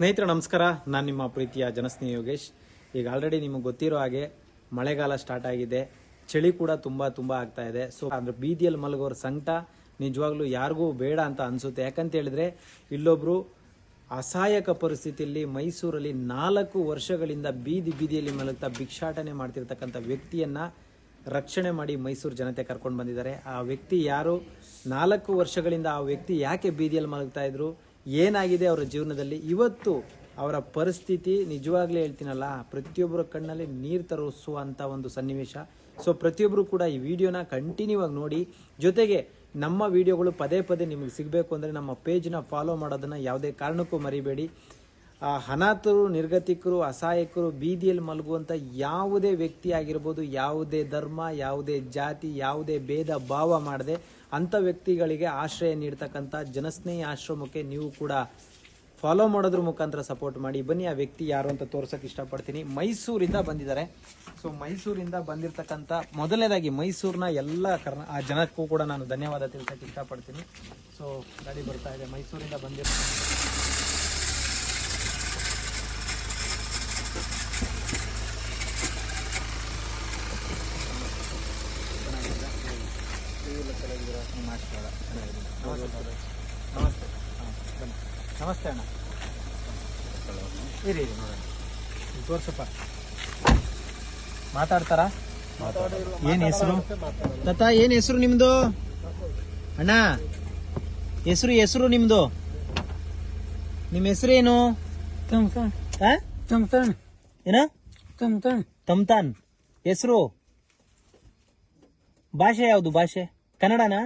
ಸ್ನೇಹಿತರೆ, ನಮಸ್ಕಾರ. ನಾನು ನಿಮ್ಮ ಪ್ರೀತಿಯ ಜನಸ್ನೇಹಿ ಯೋಗೇಶ್. ಈಗ ಆಲ್ರೆಡಿ ನಿಮಗೆ ಗೊತ್ತಿರೋ ಹಾಗೆ ಮಳೆಗಾಲ ಸ್ಟಾರ್ಟ್ ಆಗಿದೆ. ಚಳಿ ಕೂಡ ತುಂಬ ತುಂಬ ಆಗ್ತಾ ಇದೆ. ಸೊ ಅಂದರೆ ಬೀದಿಯಲ್ಲಿ ಮಲಗೋರ ಸಂಕಟ ನಿಜವಾಗ್ಲೂ ಯಾರಿಗೂ ಬೇಡ ಅಂತ ಅನಿಸುತ್ತೆ. ಯಾಕಂತ ಹೇಳಿದ್ರೆ ಇಲ್ಲೊಬ್ಬರು ಅಸಹಾಯಕ ಪರಿಸ್ಥಿತಿಯಲ್ಲಿ ಮೈಸೂರಲ್ಲಿ ನಾಲ್ಕು ವರ್ಷಗಳಿಂದ ಬೀದಿ ಬೀದಿಯಲ್ಲಿ ಮಲಗ್ತಾ ಭಿಕ್ಷಾಟನೆ ಮಾಡ್ತಿರ್ತಕ್ಕಂಥ ವ್ಯಕ್ತಿಯನ್ನು ರಕ್ಷಣೆ ಮಾಡಿ ಮೈಸೂರು ಜನತೆ ಕರ್ಕೊಂಡು ಬಂದಿದ್ದಾರೆ. ಆ ವ್ಯಕ್ತಿ ಯಾರು? ನಾಲ್ಕು ವರ್ಷಗಳಿಂದ ಆ ವ್ಯಕ್ತಿ ಯಾಕೆ ಬೀದಿಯಲ್ಲಿ ಮಲಗ್ತಾ ಇದ್ರು? ಏನಾಗಿದೆ ಅವರ ಜೀವನದಲ್ಲಿ? ಇವತ್ತು ಅವರ ಪರಿಸ್ಥಿತಿ ನಿಜವಾಗ್ಲೇ ಹೇಳ್ತೀನಲ್ಲ, ಪ್ರತಿಯೊಬ್ಬರ ಕಣ್ಣಲ್ಲಿ ನೀರು ತರಿಸುವಂತ ಒಂದು ಸನ್ನಿವೇಶ. ಸೊ ಪ್ರತಿಯೊಬ್ಬರು ಕೂಡ ಈ ವಿಡಿಯೋನ ಕಂಟಿನ್ಯೂ ಆಗಿ ನೋಡಿ. ಜೊತೆಗೆ ನಮ್ಮ ವಿಡಿಯೋಗಳು ಪದೇ ಪದೇ ನಿಮಗೆ ಸಿಗಬೇಕು ಅಂದರೆ ನಮ್ಮ ಪೇಜ್ನ ಫಾಲೋ ಮಾಡೋದನ್ನು ಯಾವುದೇ ಕಾರಣಕ್ಕೂ ಮರಿಬೇಡಿ. ಆ ಅನಾಥರು, ನಿರ್ಗತಿಕರು, ಅಸಹಾಯಕರು, ಬೀದಿಯಲ್ಲಿ ಮಲಗುವಂಥ ಯಾವುದೇ ವ್ಯಕ್ತಿ ಆಗಿರ್ಬೋದು ಯಾವುದೇ ಧರ್ಮ, ಯಾವುದೇ ಜಾತಿ, ಯಾವುದೇ ಭೇದ ಭಾವ ಮಾಡದೆ ಅಂಥ ವ್ಯಕ್ತಿಗಳಿಗೆ ಆಶ್ರಯ ನೀಡ್ತಕ್ಕಂಥ ಜನಸ್ನೇಹಿ ಆಶ್ರಮಕ್ಕೆ ನೀವು ಕೂಡ ಫಾಲೋ ಮಾಡೋದ್ರ ಮುಖಾಂತರ ಸಪೋರ್ಟ್ ಮಾಡಿ. ಬನ್ನಿ, ಆ ವ್ಯಕ್ತಿ ಯಾರು ಅಂತ ತೋರ್ಸೋಕೆ ಇಷ್ಟಪಡ್ತೀನಿ. ಮೈಸೂರಿಂದ ಬಂದಿದ್ದಾರೆ. ಸೊ ಮೈಸೂರಿಂದ ಬಂದಿರತಕ್ಕಂಥ ಮೊದಲನೇದಾಗಿ ಮೈಸೂರಿನ ಎಲ್ಲ ಕರ್ನ, ಆ ಜನಕ್ಕೂ ಕೂಡ ನಾನು ಧನ್ಯವಾದ ತಿಳ್ಸಕ್ಕೆ ಇಷ್ಟಪಡ್ತೀನಿ. ಸೊ ಗಾಡಿ ಬರ್ತಾ ಇದೆ. ಮೈಸೂರಿಂದ ಬಂದಿರೋ ನಮಸ್ತೆ ಬನ್ನಿ. ನಮಸ್ತೆ ಅಣ್ಣ ಇರಿ ಇರಿ ನೋಡೋಣ ತೋರ್ಸಪ್ಪ ಮಾತಾಡ್ತಾರಾ? ಏನ್ ಹೆಸರು ತಾತ ಏನ್ ಹೆಸರು ನಿಮ್ದು? ಅಣ್ಣ ಹೆಸರು ಹೆಸರು ನಿಮ್ದು ನಿಮ್ ಹೆಸರೇನು? ತಮ್ತಾನ್. ಏನ? ತಮ್ತಾನ್. ತಮ್ತಾನ್ ಹೆಸರು ಭಾಷೆ ಯಾವುದು ಭಾಷೆ? ಕನ್ನಡನಾ?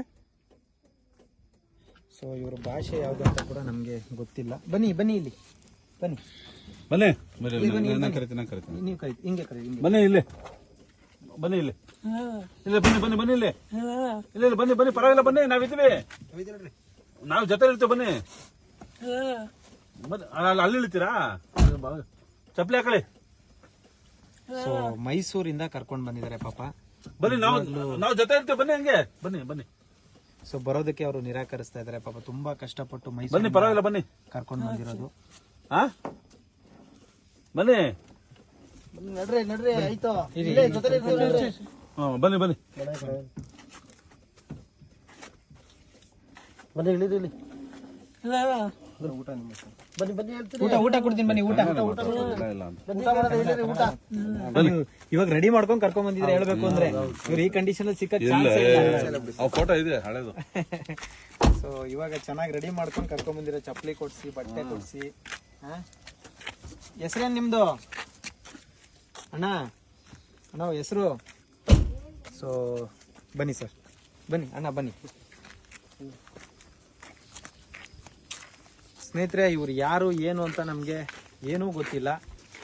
ಸೊ ಇವ್ರ ಭಾಷೆ ಯಾವ್ದು ಅಂತ ಕೂಡ ನಮ್ಗೆ ಗೊತ್ತಿಲ್ಲ. ಬನ್ನಿ ಬನ್ನಿ ಇಲ್ಲಿ. ಬನ್ನಿ. ಬನ್ನಿ. ನೀವು ಕರಿ ಹಿಂಗೆ ಕರಿ ಹಿಂಗೆ. ಬನ್ನಿ ಇಲ್ಲಿ. ಬನ್ನಿ ಇಲ್ಲಿ. ಇಲ್ಲ ಬನ್ನಿ ಬನ್ನಿ ಬನ್ನಿ ಇಲ್ಲಿ. ಇಲ್ಲ ಇಲ್ಲ ಬನ್ನಿ ಬನ್ನಿ. ಪರವಾಗಿಲ್ಲ ಬನ್ನಿ. ನಾವಿದ್ದೀವಿ. ನಾವು ಜೊತೆ ಇರ್ತೀವಿ ಬನ್ನಿ. ಅಲ್ಲಿ ಇಳಿತೀರಾ? ಚಪ್ಪಲಿ ಹಾಕಳಿ ಸೊ ಮೈಸೂರಿಂದ ಕರ್ಕೊಂಡ್ ಬಂದಿದ್ದಾರೆ ಪಾಪ. ಬನ್ನಿ ನಾವು ನಾವು ಜೊತೆ ಇರ್ತೇವೆ ಬನ್ನಿ ಹಂಗೆ. ಬನ್ನಿ ಬನ್ನಿ. ಸೊ ಬರೋದಕ್ಕೆ ಅವರು ನಿರಾಕರಿಸ್ತಾ ಇದಾರೆ. ಪಾಪ ತುಂಬಾ ಕಷ್ಟಪಟ್ಟು ಬನ್ನಿ ಮೈಸೂರು ಪರವಾಗಿಲ್ಲ ಬನ್ನಿ. ಕರ್ಕೊಂಡು ಬಂದಿರೋದು. ಹಾ ಬನ್ನಿ. ನಡ್ರಿ ನಡ್ರಿ ಆಯ್ತು. ಹಾ ಬನ್ನಿ ಬನ್ನಿ. ಬನ್ನಿ ಇಳಿದು ಇಲ್ಲಿ ಬನ್ನಿ ಬನ್ನಿ ಹೇಳ್ತೀನಿ. ಊಟ ಊಟ ಕೊಡ್ತೀನಿ ಬನ್ನಿ ಊಟ. ಇವಾಗ ರೆಡಿ ಮಾಡ್ಕೊಂಡ್ ಕರ್ಕೊಂಡ್ ಬಂದಿದ್ರೆ ಹೇಳ್ಬೇಕು ಅಂದ್ರೆ. ಇವ್ರು ಈ ಕಂಡೀಷನ್ ಅಲ್ಲಿ ಸಿಕ್ಕ ಫೋಟೋ ಇದೆ ಹಳೇದು. ಸೊ ಇವಾಗ ಚೆನ್ನಾಗಿ ರೆಡಿ ಮಾಡ್ಕೊಂಡು ಕರ್ಕೊಂಡ್ ಬಂದಿರೋ ಚಪ್ಪಲಿ ಕೊಡ್ಸಿ ಬಟ್ಟೆ ಕೊಡ್ಸಿ ಹೆಸರೇನ್ ನಿಮ್ದು? ಅಣ್ಣ? ಅಣ್ಣ ಹೆಸರು? ಸೊ ಬನ್ನಿ ಸರ್. ಬನ್ನಿ ಅಣ್ಣ ಬನ್ನಿ. ಸ್ನೇಹಿತರೆ, ಇವ್ರು ಯಾರು, ಏನು ಅಂತ ನಮಗೆ ಏನೂ ಗೊತ್ತಿಲ್ಲ.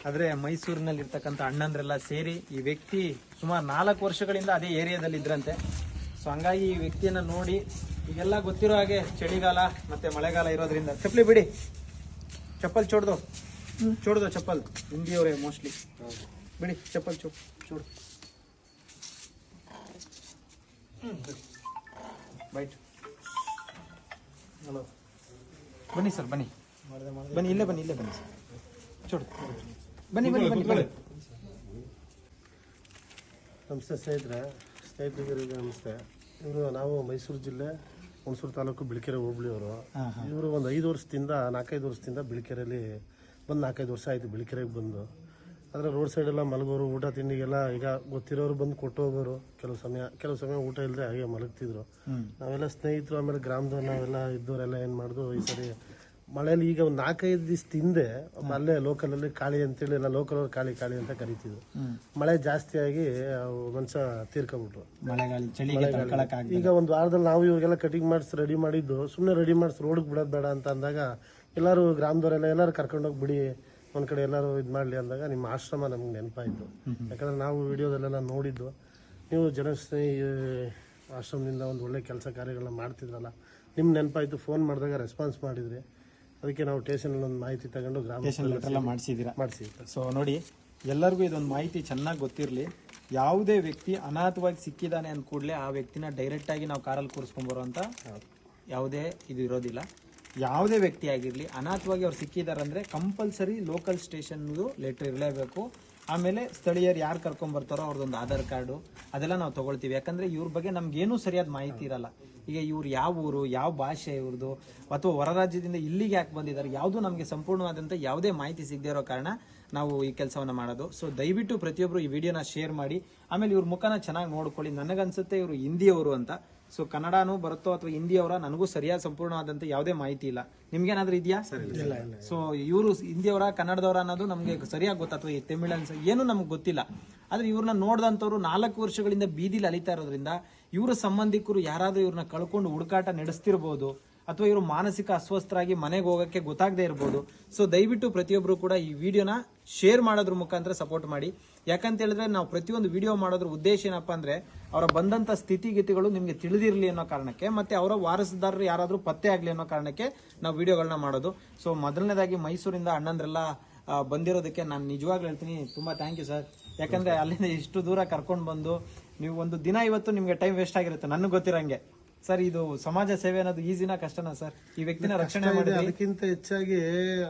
ಆದರೆ ಮೈಸೂರಿನಲ್ಲಿ ಇರ್ತಕ್ಕಂಥ ಅಣ್ಣಂದ್ರೆಲ್ಲ ಸೇರಿ ಈ ವ್ಯಕ್ತಿ ಸುಮಾರು ನಾಲ್ಕು ವರ್ಷಗಳಿಂದ ಅದೇ ಏರಿಯಾದಲ್ಲಿ ಇದ್ರಂತೆ ಸೊ ಹಂಗಾಗಿ ಈ ವ್ಯಕ್ತಿಯನ್ನ ನೋಡಿ ಈಗೆಲ್ಲ ಗೊತ್ತಿರೋ ಹಾಗೆ ಚಳಿಗಾಲ ಮತ್ತೆ ಮಳೆಗಾಲ ಇರೋದ್ರಿಂದ ಚಪ್ಪಲಿ ಬಿಡಿ. ಚಪ್ಪಲ್ ಚೋಡ್ದು. ಚೋಡ್ದು ಚಪ್ಪಲ್. ಹಿಂದಿಯವರೇ ಮೋಸ್ಟ್ಲಿ ಬಿಡಿ, ಚಪ್ಪಲ್ ಚೋ ಚೋಡು. ಬೈಟ್ ಹಲೋ ಬನ್ನಿ ಸರ್ ಬನ್ನಿ. ಬನ್ನಿ ಇಲ್ಲೇ ಬನ್ನಿ ಇಲ್ಲೇ ಬನ್ನಿ. ಸರ್ ಚೋಡು. ಬನ್ನಿ ಬನ್ನಿ ಬನ್ನಿ ಬನ್ನಿ. ನಮಸ್ತೆ ಸ್ನೇಹಿತರೆ. ಸ್ನೇಹಿತರಿಗೆ ನಮಸ್ತೆ. ಇವರು ನಾವು ಮೈಸೂರು ಜಿಲ್ಲೆ ಹುಣಸೂರು ತಾಲೂಕು ಬಿಳಿಕೆರೆ ಹೋಬಳಿಯವರು. ಇವರು ಒಂದು ಐದು ವರ್ಷದಿಂದ ನಾಲ್ಕೈದು ವರ್ಷದಿಂದ ಬಿಳಿಕೆರೆಯಲ್ಲಿ ಬಂದು ನಾಲ್ಕೈದು ವರ್ಷ ಆಯಿತು ಬಿಳಿಕೆರೆಗೆ ಬಂದು. ಆದರೆ ರೋಡ್ ಸೈಡೆಲ್ಲ ಮಲಗೋರು ಊಟ ತಿಂಡಿಗೆಲ್ಲ ಈಗ ಗೊತ್ತಿರೋರು ಬಂದು ಕೊಟ್ಟು ಹೋಗೋರು ಕೆಲವು ಸಮಯ. ಕೆಲವು ಸಮಯ ಊಟ ಇಲ್ಲದೆ ಹಾಗೆ ಮಲಗ್ತಿದ್ರು. ನಾವೆಲ್ಲ ಸ್ನೇಹಿತರು ಆಮೇಲೆ ಗ್ರಾಮದವ್ರು ನಾವೆಲ್ಲ ಇದ್ದವರೆಲ್ಲ ಏನು ಮಾಡಿದ್ರು ಈ ಸರಿ ಮಳೆಯಲ್ಲಿ ಈಗ ಒಂದು ನಾಲ್ಕೈದು ದಿವಸದ ತಿಂದೆ ಅಲ್ಲೇ ಲೋಕಲಲ್ಲಿ ಕಾಳಿ ಅಂತೇಳಿ ಎಲ್ಲ ಲೋಕಲ್ ಅವ್ರು ಕಾಳಿ ಕಾಳಿ ಅಂತ ಕರಿತಿದ್ರು. ಮಳೆ ಜಾಸ್ತಿ ಆಗಿ ಮನುಷ್ಯ ತೀರ್ಕೊಂಡ್ಬಿಟ್ರು. ಈಗ ಒಂದು ವಾರದಲ್ಲಿ ನಾವು ಇವಾಗೆಲ್ಲ ಕಟಿಂಗ್ ಮಾಡಿಸಿ ರೆಡಿ ಮಾಡಿದ್ದು ಸುಮ್ಮನೆ ರೆಡಿ ಮಾಡಿಸಿ ರೋಡ್ಗೆ ಬಿಡೋದು ಬೇಡ ಅಂತ ಅಂದಾಗ ಎಲ್ಲರೂ ಗ್ರಾಮದವರೆಲ್ಲ ಎಲ್ಲರೂ ಕರ್ಕೊಂಡೋಗಿ ಬಿಡಿ ಒಂದ್ ಕಡೆ ಎಲ್ಲರೂ ಇದು ಮಾಡಲಿ ಅಂದಾಗ ನಿಮ್ಮ ಆಶ್ರಮ ನಮ್ಗೆ ನೆನಪಾಯಿತು. ಯಾಕಂದ್ರೆ ನಾವು ವಿಡಿಯೋದಲ್ಲೆಲ್ಲ ನೋಡಿದ್ದು ನೀವು ಜನಸ್ನೇಹಿ ಆಶ್ರಮದಿಂದ ಒಂದು ಒಳ್ಳೆ ಕೆಲಸ ಕಾರ್ಯಗಳನ್ನ ಮಾಡ್ತಿದ್ರಲ್ಲ ನಿಮ್ಮ ನೆನಪಾಯಿತು ಫೋನ್ ಮಾಡಿದಾಗ ರೆಸ್ಪಾನ್ಸ್ ಮಾಡಿದ್ರಿ ಅದಕ್ಕೆ ನಾವು ಸ್ಟೇಷನಲ್ಲಿ ಒಂದು ಮಾಹಿತಿ ತಗೊಂಡು ಗ್ರಾಮ ಮಾಡಿಸಿದ್ದೀರಾ? ಮಾಡಿಸಿ ಸೊ ನೋಡಿ ಎಲ್ಲರಿಗೂ ಇದೊಂದು ಮಾಹಿತಿ ಚೆನ್ನಾಗಿ ಗೊತ್ತಿರಲಿ. ಯಾವುದೇ ವ್ಯಕ್ತಿ ಅನಾಥವಾಗಿ ಸಿಕ್ಕಿದ್ದಾನೆ ಅಂದ ಕೂಡಲೇ ಆ ವ್ಯಕ್ತಿನ ಡೈರೆಕ್ಟಾಗಿ ನಾವು ಕಾರಲ್ಲಿ ಕೂರಿಸ್ಕೊಂಬರೋ ಅಂತ ಯಾವುದೇ ಇದು ಇರೋದಿಲ್ಲ. ಯಾವುದೇ ವ್ಯಕ್ತಿ ಆಗಿರಲಿ ಅನಾಥವಾಗಿ ಅವ್ರು ಸಿಕ್ಕಿದ್ದಾರೆ ಅಂದರೆ ಕಂಪಲ್ಸರಿ ಲೋಕಲ್ ಸ್ಟೇಷನ್ದು ಲೆಟ್ರ್ ಇರಲೇಬೇಕು. ಆಮೇಲೆ ಸ್ಥಳೀಯರು ಯಾರು ಕರ್ಕೊಂಬರ್ತಾರೋ ಅವ್ರದ್ದೊಂದು ಆಧಾರ್ ಕಾರ್ಡು, ಅದೆಲ್ಲ ನಾವು ತೊಗೊಳ್ತೀವಿ. ಯಾಕಂದರೆ ಇವ್ರ ಬಗ್ಗೆ ನಮ್ಗೇನೂ ಸರಿಯಾದ ಮಾಹಿತಿ ಇರಲ್ಲ. ಈಗ ಇವ್ರು ಯಾವ ಊರು, ಯಾವ ಭಾಷೆ ಇವ್ರದ್ದು ಅಥವಾ ಹೊರ ರಾಜ್ಯದಿಂದ ಇಲ್ಲಿಗೆ ಯಾಕೆ ಬಂದಿದ್ದಾರೆ ಯಾವುದು ನಮಗೆ ಸಂಪೂರ್ಣವಾದಂಥ ಯಾವುದೇ ಮಾಹಿತಿ ಸಿಗದೇ ಇರೋ ಕಾರಣ ನಾವು ಈ ಕೆಲಸವನ್ನು ಮಾಡೋದು. ಸೊ ದಯವಿಟ್ಟು ಪ್ರತಿಯೊಬ್ಬರು ಈ ವಿಡಿಯೋನ ಶೇರ್ ಮಾಡಿ, ಆಮೇಲೆ ಇವ್ರ ಮುಖನ ಚೆನ್ನಾಗಿ ನೋಡ್ಕೊಳ್ಳಿ. ನನಗನ್ಸುತ್ತೆ ಇವರು ಹಿಂದಿಯವರು ಅಂತ. ಸೊ ಕನ್ನಡನೂ ಬರುತ್ತೋ ಅಥವಾ ಹಿಂದಿಯವರ ನನಗೂ ಸರಿಯಾದ ಸಂಪೂರ್ಣವಾದಂಥ ಯಾವುದೇ ಮಾಹಿತಿ ಇಲ್ಲ. ನಿಮ್ಗೇನಾದ್ರೂ ಇದೆಯಾ? ಸೊ ಇವರು ಹಿಂದಿಯವರ ಕನ್ನಡದವರ ಅನ್ನೋದು ನಮಗೆ ಸರಿಯಾಗಿ ಗೊತ್ತ ಅಥವಾ ಈ ತಮಿಳ್ ಅನ್ಸ ಏನು ನಮ್ಗೆ ಗೊತ್ತಿಲ್ಲ. ಆದ್ರೆ ಇವ್ರನ್ನ ನೋಡಿದಂಥವ್ರು ನಾಲ್ಕು ವರ್ಷಗಳಿಂದ ಬೀದಿಲಿ ಅಲಿತಾ ಇರೋದ್ರಿಂದ ಇವರ ಸಂಬಂಧಿಕರು ಯಾರಾದ್ರೂ ಇವ್ರನ್ನ ಕಳ್ಕೊಂಡು ಹುಡುಕಾಟ ನಡೆಸ್ತಿರ್ಬೋದು ಅಥವಾ ಇವರು ಮಾನಸಿಕ ಅಸ್ವಸ್ಥರಾಗಿ ಮನೆಗೆ ಹೋಗಕ್ಕೆ ಗೊತ್ತಾಗದೇ ಇರ್ಬೋದು. ಸೊ ದಯವಿಟ್ಟು ಪ್ರತಿಯೊಬ್ಬರು ಕೂಡ ಈ ವಿಡಿಯೋನ ಶೇರ್ ಮಾಡೋದ್ರ ಮುಖಾಂತರ ಸಪೋರ್ಟ್ ಮಾಡಿ. ಯಾಕಂತ ಹೇಳಿದ್ರೆ ನಾವು ಪ್ರತಿಯೊಂದು ವಿಡಿಯೋ ಮಾಡೋದ್ರ ಉದ್ದೇಶ ಏನಪ್ಪಾ ಅಂದ್ರೆ, ಅವರ ಬಂದಂತ ಸ್ಥಿತಿಗತಿಗಳು ನಿಮ್ಗೆ ತಿಳಿದಿರಲಿ ಅನ್ನೋ ಕಾರಣಕ್ಕೆ, ಮತ್ತೆ ಅವರ ವಾರಸದಾರರು ಯಾರಾದರೂ ಪತ್ತೆ ಆಗಲಿ ಅನ್ನೋ ಕಾರಣಕ್ಕೆ ನಾವು ವಿಡಿಯೋಗಳನ್ನ ಮಾಡೋದು. ಸೊ ಮೊದಲನೇದಾಗಿ ಮೈಸೂರಿಂದ ಅಣ್ಣಂದ್ರೆಲ್ಲ ಬಂದಿರೋದಕ್ಕೆ ನಾನು ನಿಜವಾಗ್ಲೂ ಹೇಳ್ತೀನಿ, ತುಂಬಾ ಥ್ಯಾಂಕ್ ಯು ಸರ್ ಯಾಕಂದ್ರೆ ಅಲ್ಲಿಂದ ಇಷ್ಟು ದೂರ ಕರ್ಕೊಂಡು ಬಂದು, ನೀವು ಒಂದು ದಿನ ಇವತ್ತು ನಿಮಗೆ ಟೈಮ್ ವೇಸ್ಟ್ ಆಗಿರುತ್ತೆ, ನನಗೆ ಗೊತ್ತಿರಂಗೆ. ಸರ್ ಇದು ಸಮಾಜ ಸೇವೆ ಅನ್ನೋದು ಈಸಿನ ಕಷ್ಟನಾ ಸರ್? ಈ ವ್ಯಕ್ತಿನ ರಕ್ಷಣೆ ಮಾಡಿ ಅದಕ್ಕಿಂತ ಹೆಚ್ಚಾಗಿ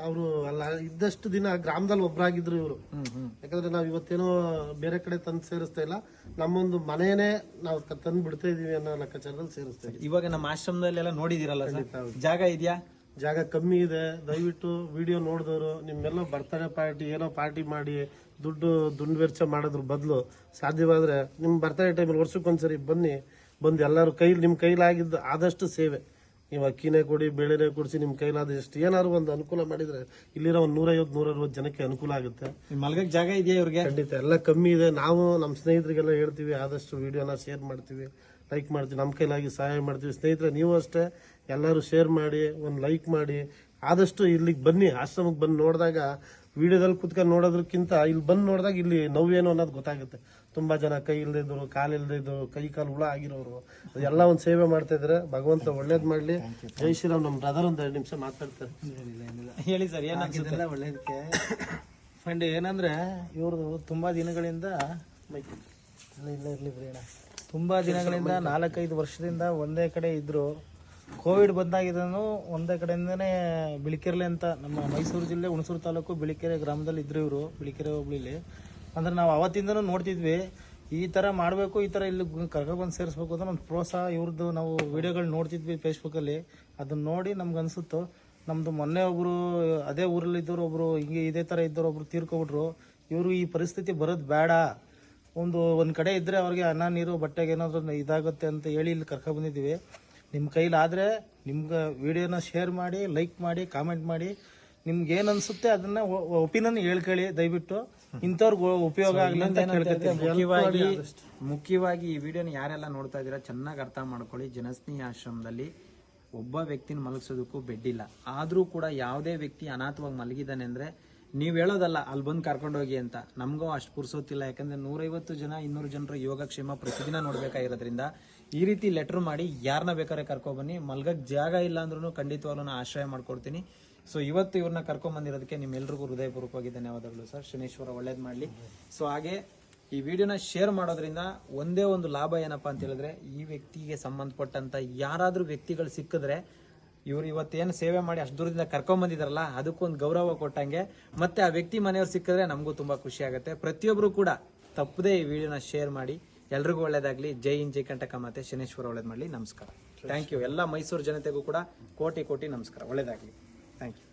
ಅವರು ಅಲ್ಲ ಇದ್ದಷ್ಟು ದಿನ ಗ್ರಾಮದಲ್ಲಿ ಒಬ್ಬರಾಗಿದ್ರು ಇವರು. ಯಾಕಂದ್ರೆ ನಾವ್ ಇವತ್ತೇನೋ ಬೇರೆ ಕಡೆ ತಂದು ಸೇರಿಸ್ತಾ ಇಲ್ಲ. ನಮ್ಮೊಂದು ಮನೆಯೇ ನಾವು ತಂದು ಬಿಡ್ತಾ ಇದೀವಿ ಅನ್ನೋ ಲೆಕ್ಕಾಚಾರದಲ್ಲಿ ಸೇರಿಸ್ತಾ ಇದೀವಿ. ಇವಾಗ ನಮ್ಮ ಆಶ್ರಮದಲ್ಲೆಲ್ಲ ನೋಡಿದಿರಲ್ಲ ಸರ್? ಜಾಗ ಇದೆಯಾ? ಜಾಗ ಕಮ್ಮಿ ಇದೆ. ದಯವಿಟ್ಟು ವಿಡಿಯೋ ನೋಡಿದವರು ನಿಮ್ಮೆಲ್ಲ ಬರ್ತಡೇ ಪಾರ್ಟಿ ಏನೋ ಪಾರ್ಟಿ ಮಾಡಿ ದುಡ್ಡು ದುಂಡು ವೆಚ್ಚ ಮಾಡೋದ್ರ ಬದಲು. ಸಾಧ್ಯವಾದ್ರೆ ನಿಮ್ಮ ಬರ್ತಡೇ ಟೈಮಲ್ಲಿ ವರ್ಷಕ್ಕೊಂದ್ಸರಿ ಬನ್ನಿ. ಬಂದು ಎಲ್ಲರೂ ಕೈಲಿ ನಿಮ್ಮ ಕೈಲಾಗಿದ್ದು ಆದಷ್ಟು ಸೇವೆ. ನೀವು ಅಕ್ಕಿನೇ ಕೊಡಿ ಬೇಳೆನೇ ಕೊಡಿಸಿ ನಿಮ್ಮ ಕೈಲಾದಷ್ಟು ಏನಾದ್ರು ಒಂದು ಅನುಕೂಲ ಮಾಡಿದ್ರೆ ಇಲ್ಲಿರೋ ಒಂದು ನೂರೈವತ್ತು ನೂರೈವತ್ತು ಜನಕ್ಕೆ ಅನುಕೂಲ ಆಗುತ್ತೆ. ಮಲ್ಗಕ್ಕೆ ಮಲ್ಗಕ್ ಜಾಗ ಇದೆಯಾ ಇವ್ರಿಗೆ? ಖಂಡಿತ ಎಲ್ಲ ಕಮ್ಮಿ ಇದೆ. ನಾವು ನಮ್ಮ ಸ್ನೇಹಿತರಿಗೆಲ್ಲ ಹೇಳ್ತೀವಿ ಆದಷ್ಟು ವಿಡಿಯೋನ ಶೇರ್ ಮಾಡ್ತೀವಿ ಲೈಕ್ ಮಾಡ್ತೀವಿ ನಮ್ಮ ಕೈಲಾಗಿ ಸಹಾಯ ಮಾಡ್ತೀವಿ. ಸ್ನೇಹಿತರೆ ನೀವು ಅಷ್ಟೇ ಎಲ್ಲರೂ ಶೇರ್ ಮಾಡಿ ಒಂದು ಲೈಕ್ ಮಾಡಿ ಆದಷ್ಟು ಇಲ್ಲಿಗೆ ಬನ್ನಿ ಆಶ್ರಮಕ್ಕೆ ಬಂದು ನೋಡಿದಾಗ ವಿಡಿಯೋದಲ್ಲಿ ಕುತ್ಕೊಂಡು ನೋಡೋದಕ್ಕಿಂತ ಇಲ್ಲಿ ಬಂದು ನೋಡಿದಾಗ ಇಲ್ಲಿ ನೋವೇನು ಅನ್ನೋದು ಗೊತ್ತಾಗುತ್ತೆ. ತುಂಬ ಜನ ಕೈ ಇಲ್ಲದೆ ಇದ್ರು ಕಾಲು ಇಲ್ಲದೆ ಇದ್ರು ಕೈ ಕಾಲು ಹುಳ ಆಗಿರೋರು. ಎಲ್ಲ ಒಂದು ಸೇವೆ ಮಾಡ್ತಾ ಇದ್ರೆ ಭಗವಂತ ಒಳ್ಳೇದು ಮಾಡಲಿ. ಜೈ ಶ್ರೀರಾಮ್ ನಮ್ಮ ಬ್ರದರ್ ಒಂದು ಎರಡು ನಿಮಿಷ ಮಾತಾಡ್ತಾರೆ. ಹೇಳಿ ಸರ್ ಏನಾಗಿದೆಲ್ಲ ಅನ್ಸುತ್ತೆ? ಇದೆಲ್ಲ ಒಳ್ಳೇದಕ್ಕೆ ಫಂಡ್ ಏನಂದರೆ ಇವ್ರದ್ದು ತುಂಬ ದಿನಗಳಿಂದ ಇಲ್ಲ ಇರಲಿ ಬ್ರೇಣ ತುಂಬ ತುಂಬಾ ದಿನಗಳಿಂದ ನಾಲ್ಕೈದು ವರ್ಷದಿಂದ ಒಂದೇ ಕಡೆ ಇದ್ರು. ಕೋವಿಡ್ ಬಂದಾಗಿದ್ದನು ಒಂದೇ ಕಡೆಯಿಂದನೇ ಬಿಳಿಕೆರೆ ಅಂತ ನಮ್ಮ ಮೈಸೂರು ಜಿಲ್ಲೆ, ಹುಣಸೂರು ತಾಲೂಕು ಬಿಳಿಕೆರೆ ಗ್ರಾಮದಲ್ಲಿ ಇದ್ರು ಇವರು, ಬಿಳಿಕೆರೆ ಹೋಬಳಿಲಿ. ಅಂದ್ರೆ ನಾವು ಅವತ್ತಿಂದನೂ ನೋಡ್ತಿದ್ವಿ, ಈ ತರ ಮಾಡಬೇಕು, ಈ ತರ ಇಲ್ಲಿ ಕರ್ಕೊಬಂದು ಸೇರಿಸ್ಬೇಕು ಅಂತ ಒಂದು ಪ್ರೋತ್ಸಾಹ ಇವ್ರದ್ದು ನಾವು ವಿಡಿಯೋಗಳು ನೋಡ್ತಿದ್ವಿ ಫೇಸ್ಬುಕ್ಕಲ್ಲಿ ಅದನ್ನ ನೋಡಿ ನಮ್ಗೆ ಅನಿಸುತ್ತು ನಮ್ಮದು ಮೊನ್ನೆ ಒಬ್ಬರು ಅದೇ ಊರಲ್ಲಿ ಒಬ್ಬರು ಹಿಂಗೆ ಇದೇ ಥರ ಇದ್ದವ್ರು ಒಬ್ರು ತೀರ್ಕೊಬಿಟ್ರು. ಇವರು ಈ ಪರಿಸ್ಥಿತಿ ಬರೋದು ಬೇಡ. ಒಂದು ಒಂದು ಕಡೆ ಇದ್ದರೆ ಅವ್ರಿಗೆ ಅನ್ನ, ನೀರು, ಬಟ್ಟೆಗೆ ಏನಾದರೂ ಇದಾಗುತ್ತೆ ಅಂತ ಹೇಳಿ ಇಲ್ಲಿ ಕರ್ಕೊಂಡ್ ಬಂದಿದ್ದೀವಿ. ನಿಮ್ಮ ಕೈಲಾದರೆ ನಿಮ್ಗೆ ವಿಡಿಯೋನ ಶೇರ್ ಮಾಡಿ ಲೈಕ್ ಮಾಡಿ ಕಾಮೆಂಟ್ ಮಾಡಿ ನಿಮ್ಗೆ ಏನು ಅನ್ಸುತ್ತೆ ಅದನ್ನ ಒಪಿನಿಯನ್ ಹೇಳ್ಕೊಳ್ಳಿ ದಯವಿಟ್ಟು. ಇಂಥವ್ರಿಗೆ ಉಪಯೋಗ ಆಗಲಿ ಅಂತ ಮುಖ್ಯವಾಗಿ ಮುಖ್ಯವಾಗಿ ಈ ವಿಡಿಯೋನ ಯಾರೆಲ್ಲ ನೋಡ್ತಾ ಇದ್ದೀರಾ ಚೆನ್ನಾಗಿ ಅರ್ಥ ಮಾಡ್ಕೊಳ್ಳಿ. ಜನಸ್ನಿ ಆಶ್ರಮದಲ್ಲಿ ಒಬ್ಬ ವ್ಯಕ್ತಿನ ಮಲಗಿಸೋದಕ್ಕೂ ಬೆಡ್ ಇಲ್ಲ ಆದರೂ ಕೂಡ ಯಾವುದೇ ವ್ಯಕ್ತಿ ಅನಾಥವಾಗಿ ಮಲಗಿದ್ದಾನೆ ಅಂದರೆ ನೀವು ಹೇಳೋದಲ್ಲ ಅಲ್ಲಿ ಬಂದು ಕರ್ಕೊಂಡೋಗಿ ಅಂತ. ನಮಗೂ ಅಷ್ಟು ಪುರ್ಸೋತಿಲ್ಲ ಯಾಕಂದ್ರೆ ನೂರೈವತ್ತು ಜನ ಇನ್ನೂರು ಜನರ ಯೋಗಕ್ಷೇಮ ಪ್ರತಿದಿನ ನೋಡ್ಬೇಕಾಗಿರೋದ್ರಿಂದ ಈ ರೀತಿ ಲೆಟರ್ ಮಾಡಿ ಯಾರನ್ನ ಬೇಕಾದ್ರೆ ಕರ್ಕೊಬನ್ನಿ ಮಲ್ಗಕ್ಕೆ ಜಾಗ ಇಲ್ಲ ಅಂದ್ರೂ ಖಂಡಿತವಾಗ್ಲೂ ಆಶ್ರಯ ಮಾಡ್ಕೊಡ್ತೀನಿ. ಸೊ ಇವತ್ತು ಇವ್ರನ್ನ ಕರ್ಕೊಂಡ್ ಬಂದಿರೋದಕ್ಕೆ ನಿಮ್ಮೆಲ್ರಿಗೂ ಹೃದಯಪೂರ್ವಕವಾಗಿ ಧನ್ಯವಾದಗಳು ಸರ್. ಶನೇಶ್ವರ ಒಳ್ಳೇದು ಮಾಡ್ಲಿ. ಸೊ ಹಾಗೆ ಈ ವಿಡಿಯೋನ ಶೇರ್ ಮಾಡೋದ್ರಿಂದ ಒಂದೇ ಒಂದು ಲಾಭ ಏನಪ್ಪಾ ಅಂತ ಹೇಳಿದ್ರೆ ಈ ವ್ಯಕ್ತಿಗೆ ಸಂಬಂಧಪಟ್ಟಂತ ಯಾರಾದ್ರೂ ವ್ಯಕ್ತಿಗಳು ಸಿಕ್ಕಿದ್ರೆ ಇವ್ರು ಇವತ್ತೇನು ಸೇವೆ ಮಾಡಿ ಅಷ್ಟು ದೂರದಿಂದ ಕರ್ಕೊಂಡ್ ಬಂದಿದಾರಲ್ಲ, ಅದಕ್ಕೊಂದು ಗೌರವ ಕೊಟ್ಟಂಗೆ ಮತ್ತೆ ಆ ವ್ಯಕ್ತಿ ಮನೆಯವ್ರು ಸಿಕ್ಕಿದ್ರೆ ನಮಗೂ ತುಂಬಾ ಖುಷಿ ಆಗುತ್ತೆ. ಪ್ರತಿಯೊಬ್ರು ಕೂಡ ತಪ್ಪದೇ ಈ ವಿಡಿಯೋನ ಶೇರ್ ಮಾಡಿ. ಎಲ್ರಿಗೂ ಒಳ್ಳೇದಾಗ್ಲಿ. ಜೈ ಇನ್ ಜೈ ಕಂಟಕ ಮತ್ತೆ ಶನೇಶ್ವರ ಒಳ್ಳೇದ್ ಮಾಡಲಿ. ನಮಸ್ಕಾರ. ಥ್ಯಾಂಕ್ ಯು ಎಲ್ಲ ಮೈಸೂರು ಜನತೆಗೂ ಕೂಡ ಕೋಟಿ ಕೋಟಿ ನಮಸ್ಕಾರ. ಒಳ್ಳೇದಾಗ್ಲಿ. Thank you